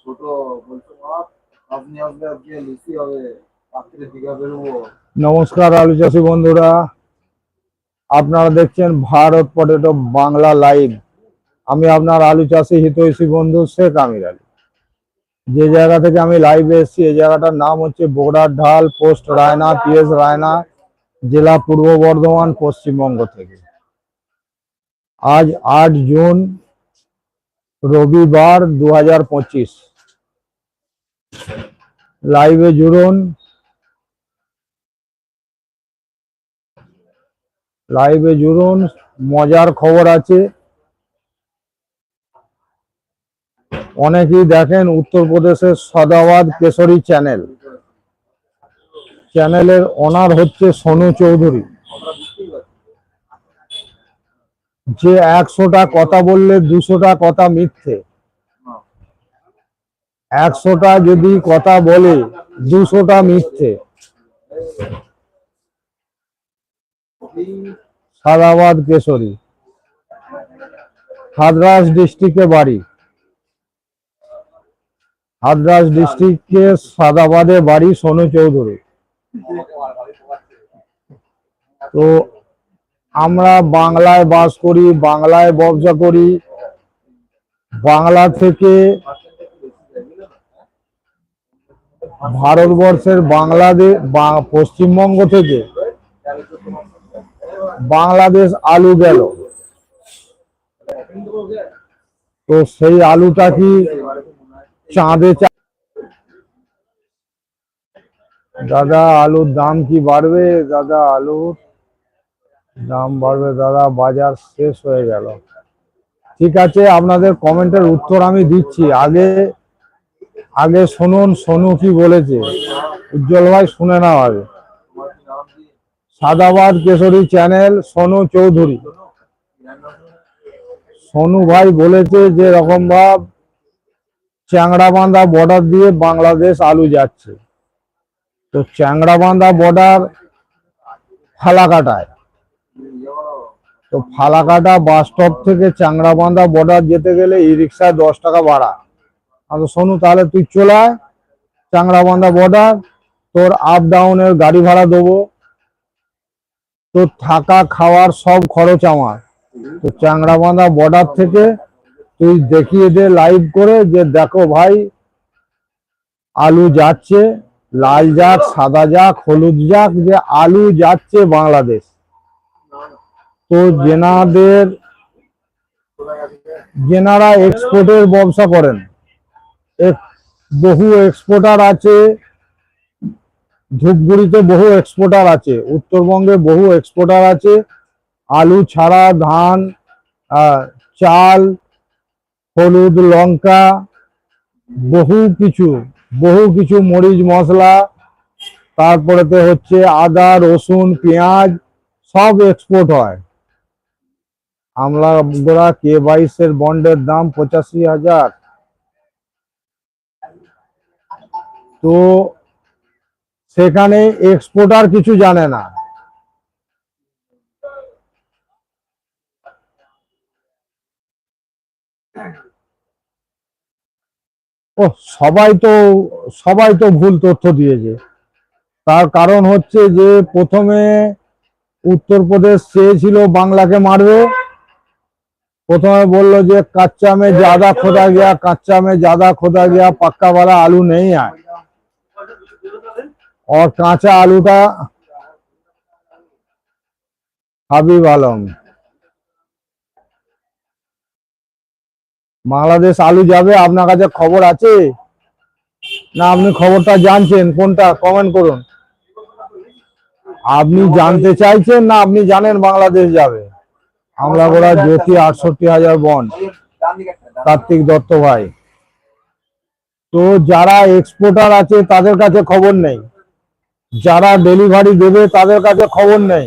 ছোট আপনি আসলে আজকে লুচি হবে, রাত্রে দীঘা বেরোবো। নমস্কার আলু চাষি বন্ধুরা। আপনারা দেখছেন ভারত পটেটো বাংলা লাইভ। আমি আপনার আলু চাষি হিতৈষী বন্ধু শেখ আমির আলী। যে জায়গা থেকে আমি লাইভে এসেছি, এই জায়গাটার নাম হচ্ছে বোগড়ার ঢাল, পোস্ট রায়না, পিএস রায়না, জেলা পূর্ব বর্ধমান, পশ্চিমবঙ্গ থেকে। আজ আট জুন রবিবার দু হাজার পঁচিশ। লাইভে জুড়ুন। লাইভে জুড়ুন। মজার খবর আছে। অনেকেই দেখেন উত্তরপ্রদেশের সদাবাদ কেশরী চ্যানেল। চ্যানেলের ওনার হচ্ছে সোনু চৌধুরী। যে একশোটা কথা বললে দুশোটা কথা মিথ্যে। একশোটা যদি কথা বলে, দুশোটা মিথ্যে। সাদাবাদ কেশরী হাদরাস ডিস্ট্রিক্টে বাড়ি। হাদরাস ডিস্ট্রিক্টে সাদাবাদে বাড়ি সোনু চৌধুরী। তো আমরা বাংলায় বাস করি, বাংলায় ব্যবসা করি। বাংলা থেকে ভারতবর্ষের বাংলাদেশ পশ্চিমবঙ্গ থেকে বাংলাদেশ আলু গেল। তো সেই আলুটা কি চাঁদে দাদা, আলুর দাম কি বাড়বে? দাদা, আলুর দাম বাড়বে দাদা, বাজার শেষ হয়ে গেল। ঠিক আছে, আপনাদের কমেন্টের উত্তর আমি দিচ্ছি। আগে আগে শুনুন, সোনু কি বলেছে? উজ্জ্বল ভাই, শুনে নাও আগে। সাদাবাদ কেশরী চ্যানেল, সোনু চৌধুরী। সোনু ভাই বলেছে যে রকম ভাব চ্যাংড়াবান্ধা বর্ডার দিয়ে বাংলাদেশ আলু যাচ্ছে। তো চ্যাংড়াবান্ধা বর্ডার ফালাকাটায়। তো ফালাকাটা বাস স্টপ থেকে চ্যাংড়াবান্ধা বর্ডার যেতে গেলে ই রিক্সায় দশ টাকা ভাড়া। আমি সোনু, তাহলে তুই চলে আয় চাংড়াবান্ধা বর্ডার তোর আপ ডাউনের গাড়ি ভাড়া দেবো। তোর থাকা, খাওয়ার সব খরচ আমার। তো চাংড়াবান্ধা বর্ডার থেকে তুই দেখিয়ে দে লাইভ করে যে, দেখো ভাই, আলু যাচ্ছে, লাল যাক, সাদা যাক, হলুদ যাক, যে আলু যাচ্ছে বাংলাদেশ। তো জেনাদের, জেনারা এক্সপোর্টের ব্যবসা করেন। বহু এক্সপোর্টার আছে, ধূপগুড়িতে বহু এক্সপোর্টার আছে, উত্তরবঙ্গে বহু এক্সপোর্টার আছে, আলু ছাড়া ধান চাল, হলুদ, লঙ্কা, বহু কিছু বহু কিছু মরিচ মশলা, তারপরেতে হচ্ছে আদা, রসুন, পেঁয়াজ, সব এক্সপোর্ট হয়। আমরা গোড়া কে বাইশের বন্ডের দাম পঁচাশি হাজার। তো সেখানে এক্সপোর্টার কিছু জানে না। ও, সবাই তো সবাই তো ভুল তথ্য দিয়েছে। তার কারণ হচ্ছে যে প্রথমে উত্তরপ্রদেশ চেয়েছিল বাংলাকে মারবে। প্রথমে বললো যে কাচ্চা में ज्यादा खोदा गया कच्चा में ज्यादा खोदा गया पक्का वाला आलू नहीं है और কাঁচা আলুটা হাবিব আলম বাংলাদেশ আলু যাবে আপনার কাছে খবর আছে না আপনি খবরটা জানছেন কোনটা কমেন্ট করুন আপনি জানতে চাইছেন না আপনি জানেন বাংলাদেশ যাবে আমরা গোড়া জ্যোতি আটষট্টি হাজার বন, কার্তিক দত্ত ভাই। তো যারা এক্সপোর্টার আছে, তাদের কাছে খবর নেই। যারা ডেলিভারি দেবে, তাদের কাছে খবর নেই।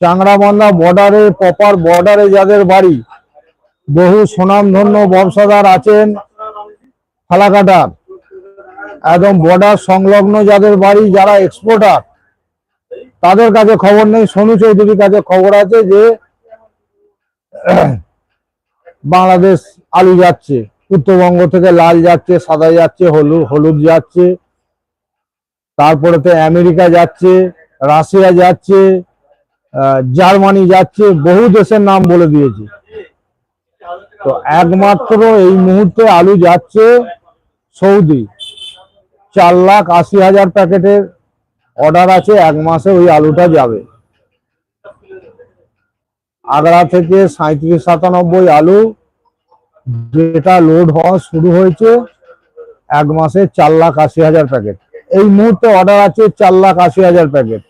চাংড়াবান্ধা বর্ডারে প্রপার বর্ডারে যাদের বাড়ি, বহু সুনামধন্য ব্যবসাদার আছেন ফালাকাটার। একদম বর্ডার সংলগ্ন যাদের বাড়ি, যারা এক্সপোর্টার তাদের কাছে খবর নেই, সোনু চৌধুরীর কাছে খবর আছে যে, বাংলাদেশ আলু যাচ্ছে, উত্তরবঙ্গ থেকে লাল যাচ্ছে, সাদা যাচ্ছে, হলুদ হলুদ যাচ্ছে, তারপরে তো আমেরিকা যাচ্ছে, রাশিয়া যাচ্ছে জার্মানি যাচ্ছে, বহু দেশের নাম বলে দিয়েছে। তো একমাত্র এই মুহূর্তে আলু যাচ্ছে সৌদি, চার লাখ আশি হাজার প্যাকেটের অর্ডার আছে, এক মাসে ওই আলুটা যাবে। আগ্রা থেকে সাঁত্রিশ সাতানব্বই আলু, যেটা লোড হওয়া শুরু হয়েছে এক মাসে চার লাখ আশি হাজার প্যাকেট এই মুহূর্তে অর্ডার আছে চার লাখ আশি হাজার প্যাকেট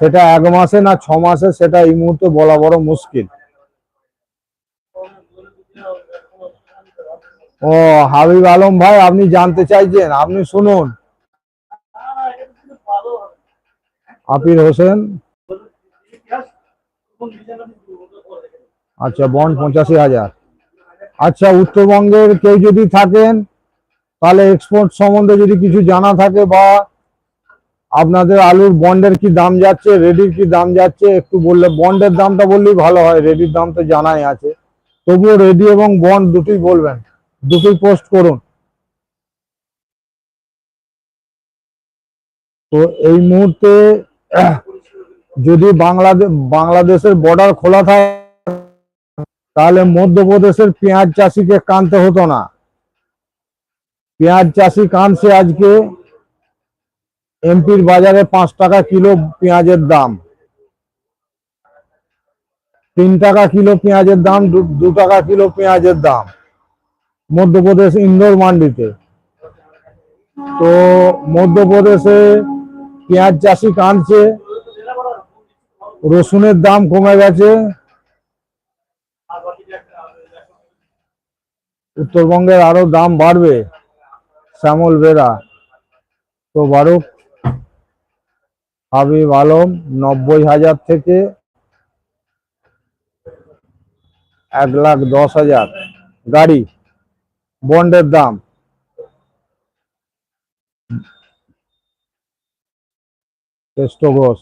সেটা এক মাসে না ছ মাসে, সেটা এই মুহূর্তে বলা বড় মুশকিল। ও হাবিব আলম ভাই, আপনি জানতে চাইছেন? আপনি শুনুন। আপির হোসেন। আচ্ছা বন্ড পঁচাশি হাজার। আচ্ছা উত্তরবঙ্গের কেউ যদি থাকেন, তাহলে এক্সপোর্ট সম্বন্ধে যদি কিছু জানা থাকে বা আপনাদের আলুর বন্ডের কি দাম যাচ্ছে রেডির কি দাম যাচ্ছে, একটু বললে, বন্ডের দামটা বললেই ভালো হয় রেডির দাম তো জানাই আছে। তবুও রেডি এবং বন্ড দুটোই বলবেন, দুটোই পোস্ট করুন। তো এই মুহূর্তে যদি বাংলাদেশ বাংলাদেশের বর্ডার খোলা থাকে, তাহলে মধ্যপ্রদেশের পেঁয়াজ চাষিকে কানতে হতো না। পেঁয়াজ চাষি কানছে আজকে এমপির বাজারে পাঁচ টাকা কিলো পেঁয়াজের দাম। তিন টাকা কিলো পেঁয়াজের দাম দু- টাকা কিলো পেঁয়াজের দাম, মধ্যপ্রদেশ ইন্দোর মান্ডিতে। তো মধ্যপ্রদেশে পেঁয়াজ চাষি কাঁদছে, রসুনের দাম কমে গেছে। উত্তরবঙ্গের আরও দাম বাড়বে, শ্যামল বেরা। তো বারুক, হাবিব আলম, নব্বই হাজার থেকে এক লাখ দশ হাজার। গাড়ি, বন্ডের দাম। কেষ্ট ঘোষ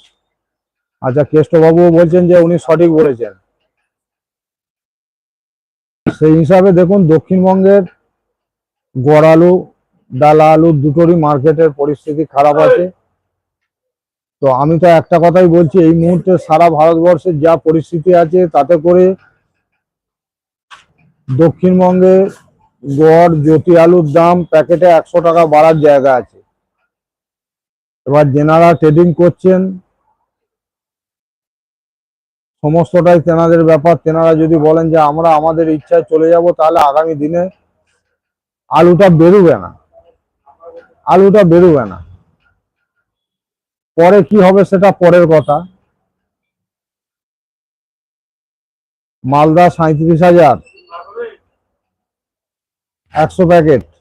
আচ্ছা কেষ্টবাবু বলছেন যে উনি সঠিক বলেছেন। সেই হিসাবে দেখুন, দক্ষিণবঙ্গের গড় আলু ডালা আলু দুটোরই মার্কেটের পরিস্থিতি খারাপ আছে। তো আমি তো একটা কথাই বলছি, এই মুহূর্তে সারা ভারতবর্ষের যা পরিস্থিতি আছে, তাতে করে দক্ষিণবঙ্গে গড় জ্যোতি আলুর দাম প্যাকেটে একশো টাকা বাড়ার জায়গা আছে। এবার যেনারা ট্রেডিং করছেন, সমস্তটাই তেনাদের ব্যাপার। তেনারা যদি বলেন যে আমরা আমাদের ইচ্ছায় চলে যাব, তাহলে আগামী দিনে আলুটা বেরোবে না। আলুটা বেরোবে না। পরে কি হবে সেটা পরের কথা। মালদা সাঁত্রিশ হাজার। একশো প্যাকেট।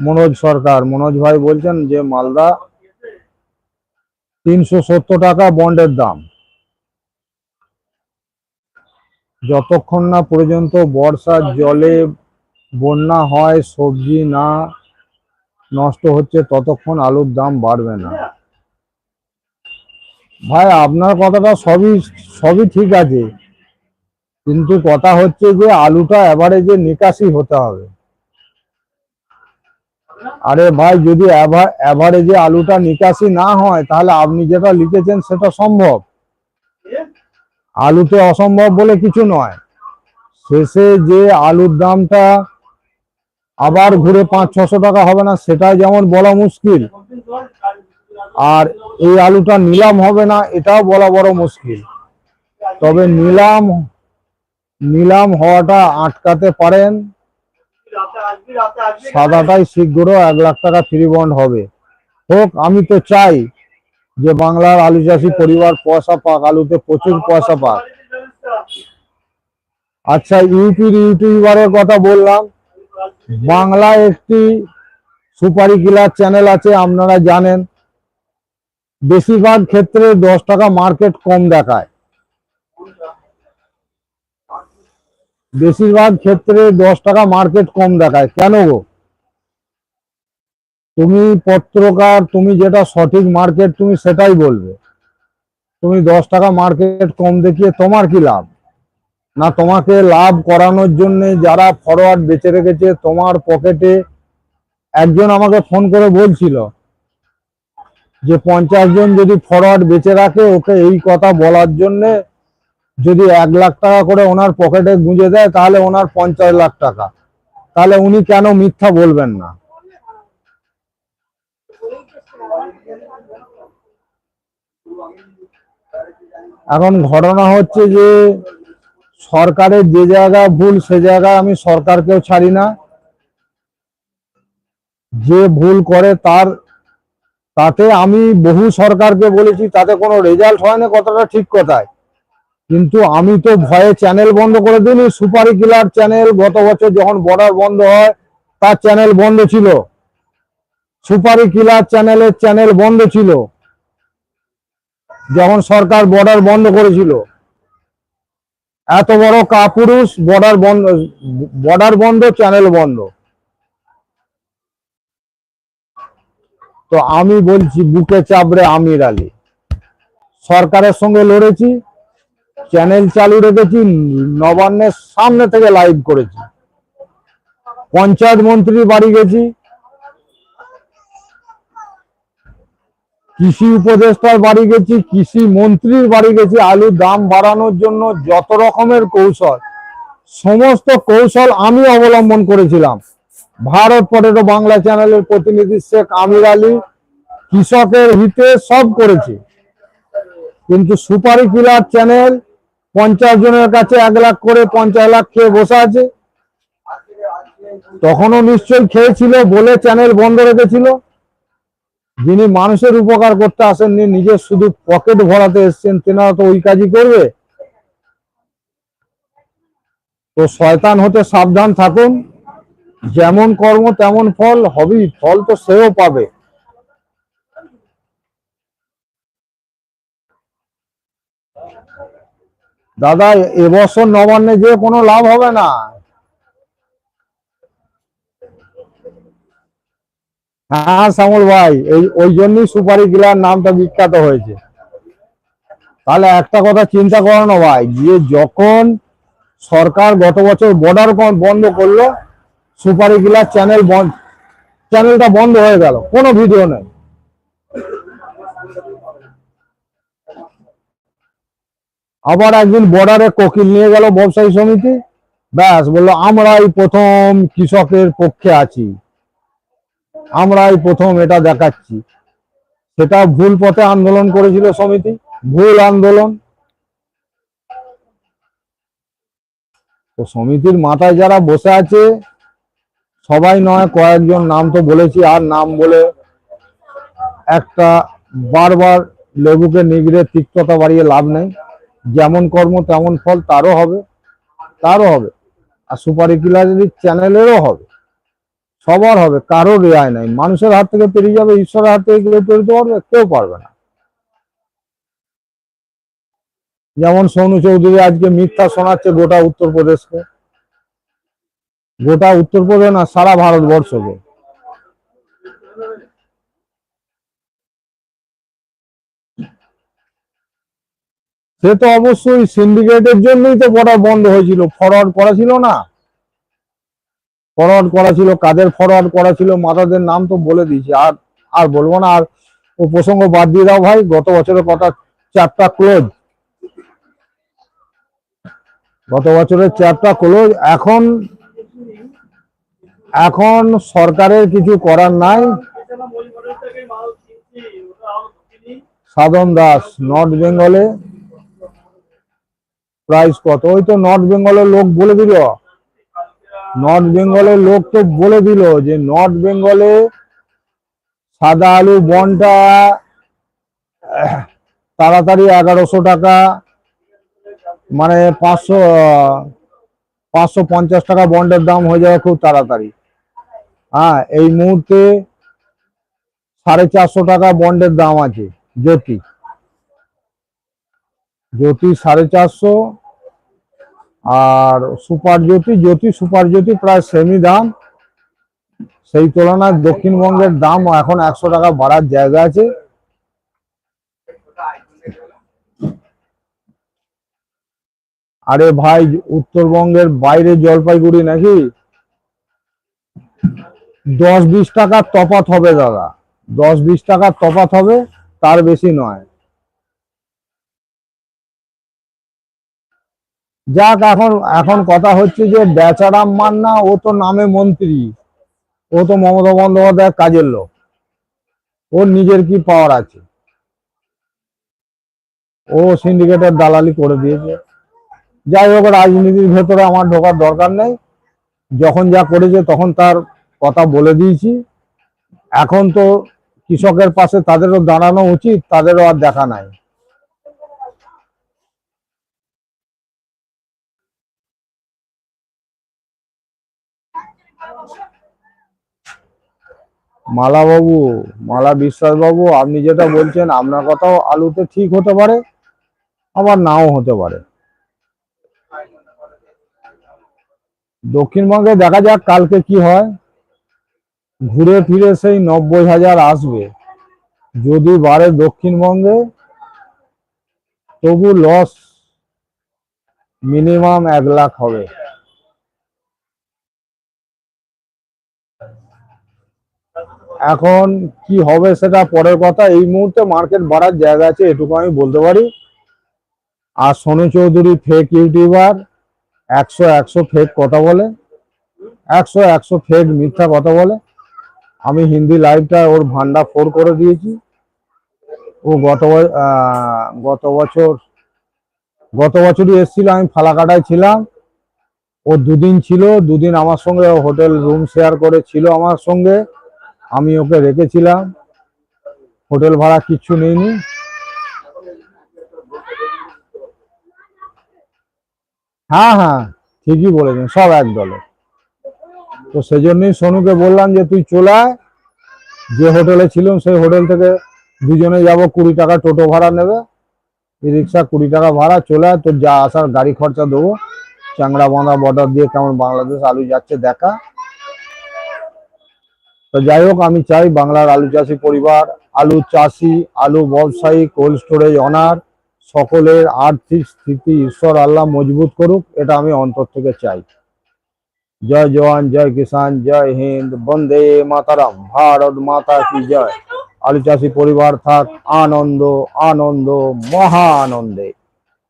মনোজ সরকার। মনোজ ভাই বলছেন যে, মালদা তিনশো সত্তর টাকা বন্ডের দাম। যতক্ষণ না পর্যন্ত বর্ষার জলে বন্যা হয়, সবজি না নষ্ট হচ্ছে, ততক্ষণ আলুর দাম বাড়বে না। ভাই, আপনার কথাটা সবই সবই ঠিক আছে। কিন্তু কথা হচ্ছে যে, আলুটা এবারে যে নিকাশি হতে হবে। আরে ভাই, যদি এভারেজে আলুটা নিকাশি না হয়, তাহলে আপনি যেটা লিখেছেন সেটা সম্ভব। আলুতে অসম্ভব বলে কিছু নয়। শেষে যে আলুর দামটা আবার ঘুরে পাঁচ, ছশো টাকা হবে না, সেটাই যেমন বলা মুশকিল। আর এই আলুটা নিলাম হবে না, এটাও বলা বড় মুশকিল। তবে নিলাম নিলাম হওয়াটা আটকাতে পারেন। সাদাটাই শীঘ্র এক লাখ টাকা ফ্রি বন্ড হবে। হোক, আমি তো চাই যে বাংলার আলু চাষি পরিবার পয়সা পাক, আলুতে প্রচুর পয়সা পাক। আচ্ছা ইউপির ইউটিউবারের কথা বললাম। বাংলায় একটি সুপারি কিলার চ্যানেল আছে, আপনারা জানেন। বেশিরভাগ ক্ষেত্রে দশ টাকা মার্কেট কম দেখায়। বেশিরভাগ ক্ষেত্রে দশ টাকা মার্কেট কম দেখায়। কেন গো? তুমি পত্রকার, তুমি যেটা সঠিক মার্কেট তুমি সেটাই বলবে। তুমি দশ টাকা মার্কেট কম দেখিয়ে তোমার কি লাভ? না তোমাকে লাভ করানোর জন্য যারা ফরওয়ার্ড বেঁচে রেখেছে, তোমার পকেটে একজন আমাকে ফোন করে বলছিল যে, পঞ্চাশ জন যদি ফরওয়ার্ড বেঁচে রাখে, ওকে এই কথা বলার জন্যে যদি এক লাখ টাকা করে ওনার পকেটে গুঁজে দেয়, তাহলে ওনার পঞ্চাশ লাখ টাকা। তাহলে উনি কেন মিথ্যা বলবেন না? এখন ঘটনা হচ্ছে যে, সরকারের যে জায়গা ভুল, সে জায়গায় আমি সরকারকেও ছাড়ি না। যে ভুল করে তার, তাতে আমি বহু সরকারকে বলেছি, তাতে কোনো রেজাল্ট হয় না কতটা ঠিক কথায়। কিন্তু আমি তো ভয়ে চ্যানেল বন্ধ করে দিইনি। সুপারি কিলার চ্যানেল গত বছর যখন বর্ডার বন্ধ হয়, তার চ্যানেল বন্ধ ছিল। সুপারি কিলার চ্যানেলের চ্যানেল বন্ধ ছিল। যখন সরকার বর্ডার বন্ধ করেছিল। এত বড় কাপুরুষ বর্ডার বন্ধ বর্ডার বন্ধ চ্যানেল বন্ধ। তো আমি বলছি, বুকে চাপড়ে আমির আলী। সরকারের সঙ্গে লড়েছি। চ্যানেল চালু রেখেছি, নবান্নের সামনে থেকে লাইভ করেছি। পঞ্চায়েত মন্ত্রীর বাড়ি গেছি। কৃষি উপদেষ্টার বাড়ি গেছি, কৃষি মন্ত্রীর বাড়ি গেছি। আলুর দাম বাড়ানোর জন্য যত রকমের কৌশল, সমস্ত কৌশল আমি অবলম্বন করেছিলাম। ভারত পটেটো বাংলা চ্যানেলের প্রতিনিধি শেখ আমির আলী কৃষকের হিতে সব করেছে। কিন্তু সুপারি কিলার চ্যানেল পঞ্চাশ জনের কাছে এক লাখ করে পঞ্চাশ লাখ খেয়ে বসে আছে। তখনও নিশ্চয়ই খেয়েছিল বলে চ্যানেল বন্ধ রেখেছিল। যিনি মানুষের উপকার করতে আসেননি নিজের শুধু পকেট ভরাতে এসছেন, তেনারা তো ওই কাজই করবে। তো শয়তান হতে সাবধান থাকুন। যেমন কর্ম তেমন ফল, হবেই, ফল তো সেও পাবে। দাদা, এবছর নবান্নে যে কোনো লাভ হবে না। হ্যাঁ শ্যামল ভাই, এই, ওই জন্যই সুপারি কিলার নামটা বিখ্যাত হয়েছে। তাহলে একটা কথা চিন্তা করো না ভাই যে যখন সরকার গত বছর বর্ডার বন্ধ করল, সুপারি কিলার চ্যানেল চ্যানেলটা বন্ধ হয়ে গেল, কোনো ভিডিও নেই। আবার একদিন বর্ডারে কোকিল নিয়ে গেল ব্যবসায়ী সমিতি। ব্যাস, বলল, আমরাই প্রথম কৃষকের পক্ষে আছি। আমরাই প্রথম এটা দেখাচ্ছি। সেটা ভুল পথে আন্দোলন করেছিল সমিতি, ভুল আন্দোলন। তো সমিতির মাথায় যারা বসে আছে, সবাই নয়, কয়েকজন নাম তো বলেছি, আর নাম বলে একটা বারবার লেবুকে নিগড়ে তিক্ততা বাড়িয়ে লাভ নেই। যেমন কর্ম তেমন ফল তারও হবে তারও হবে। আর সুপারি কিলারের চ্যানেলেরও হবে। সবার হবে কারও রেয়াই নাই। মানুষের হাত থেকে পেরিয়ে যাবে, ঈশ্বরের হাত থেকে কেউ পেরোতে পারবে, কেউ পারবে না। যেমন সোনু চৌধুরী আজকে মিথ্যা শোনাচ্ছে গোটা উত্তরপ্রদেশকে। গোটা উত্তরপ্রদেশ না, সারা ভারতবর্ষকে। সে তো অবশ্যই সিন্ডিকেটের জন্যই তো বর্ডার বন্ধ হয়েছিল। ফরওয়ার্ড করা ছিল না। ফরওয়ার্ড করা ছিল, কাদের ফরওয়ার্ড করা ছিল, মাতাদের নাম তো বলে দিয়েছি। আর আর বলব না, আর ও প্রসঙ্গ বাদ দিয়ে দাও ভাই, গত বছরের কথা চ্যাপ্টার ক্লোজ গত বছরের চ্যাপ্টার ক্লোজ এখন এখন সরকারের কিছু করার নাই। সাধন দাস, নর্থ বেঙ্গলে প্রাইস কত? ওই তো নর্থ বেঙ্গলের লোক বলে দিল। নর্থ বেঙ্গলের লোক তো বলে দিল যে নর্থ বেঙ্গলে সাদা আলু বনটা তাড়াতাড়ি এগারোশো টাকা মানে পাঁচশো পাঁচশো পঞ্চাশ টাকা বন্ডের দাম হয়ে যাবে খুব তাড়াতাড়ি। হ্যাঁ এই মুহূর্তে সাড়ে চারশো টাকা বন্ডের দাম আছে জ্যোতি জ্যোতি সাড়ে চারশো আর সুপার জ্যোতি জ্যোতি, সুপার জ্যোতি প্রায় সেমি দাম। সেই তুলনায় দক্ষিণবঙ্গের দাম এখন একশো টাকা বাড়ার জায়গা আছে। আরে ভাই, উত্তরবঙ্গের বাইরে জলপাইগুড়ি নাকি? দশ বিশ টাকার তফাৎ হবে দাদা। দশ বিশ টাকার তফাৎ হবে, তার বেশি নয়। যাক, এখন এখন কথা হচ্ছে যে বেচারাম মান্না, ও তো নামে মন্ত্রী। ও তো মমতা বন্দ্যোপাধ্যায়ের কাজের লোক। ওর নিজের কি পাওয়ার আছে? ও সিন্ডিকেটের দালালি করে দিয়েছে। যাই হোক, রাজনীতির ভেতরে আমার ঢোকার দরকার নেই। যখন যা করেছে, তখন তার কথা বলে দিয়েছি। এখন তো কৃষকের পাশে তাদেরও দাঁড়ানো উচিত, তাদেরও আর দেখা নাই। মালা বাবু মালা বিশ্বাস বাবু আপনি যেটা বলছেন, আপনার কথাও আলুতে ঠিক হতে পারে, আবার নাও হতে পারে। দক্ষিণবঙ্গে দেখা যাক কালকে কি হয়। ঘুরে ফিরে সেই নব্বই হাজার আসবে। যদি বাড়ে দক্ষিণবঙ্গে, তবু লস মিনিমাম এক লাখ হবে। এখন কি হবে সেটা পরের কথা। এই মুহূর্তে মার্কেট বাড়ার জায়গা আছে, এটুকু আমি বলতে পারি। আর সোনু চৌধুরী ফেক ইউটিউবার একশো একশো ফেক কথা বলে, একশো একশো ফেক মিথ্যা কথা বলে। আমি হিন্দি লাইভটা ওর ভান্ডা ফোর করে দিয়েছি। ও গত গত বছর, গত বছরই এসেছিল, আমি ফালাকাটায় ছিলাম। ও দুদিন ছিল, দুদিন আমার সঙ্গে হোটেল রুম শেয়ার করে ছিল আমার সঙ্গে। আমি ওকে রেখেছিলাম। হোটেল ভাড়া কিচ্ছু নেইনি। হ্যাঁ হ্যাঁ ঠিকই বলেছেন, সব এক দলে। তো সেই জন্যই সোনুকে বললাম যে, তুই চলে যে হোটেলে ছিলাম, সেই হোটেল থেকে দুজনে যাব, কুড়ি টাকা টোটো ভাড়া নেবে। ই রিক্সা কুড়ি টাকা ভাড়া, চলে তোর যা আসার গাড়ি খরচা দেবো। চাংড়া বাঁধা বর্ডার দিয়ে কেমন বাংলাদেশ আলু যাচ্ছে, দেখা। তো যাই হোক, আমি চাই বাংলার আলু চাষি পরিবার, আলু চাষি, আলু ব্যবসায়ী, কোল্ড স্টোরেজ অনার, সকলের আর্থিক স্থিতি ঈশ্বর আল্লাহ মজবুত করুক, এটা আমি অন্তর থেকে চাই। জয় জওয়ান, জয় কিষান জয় হিন্দ, বন্দে মাতারাম, ভারত মাতা কি জয়। আলু চাষি পরিবার থাক, আনন্দ আনন্দ, মহা আনন্দে।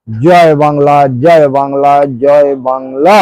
জয় বাংলা জয় বাংলা জয় বাংলা।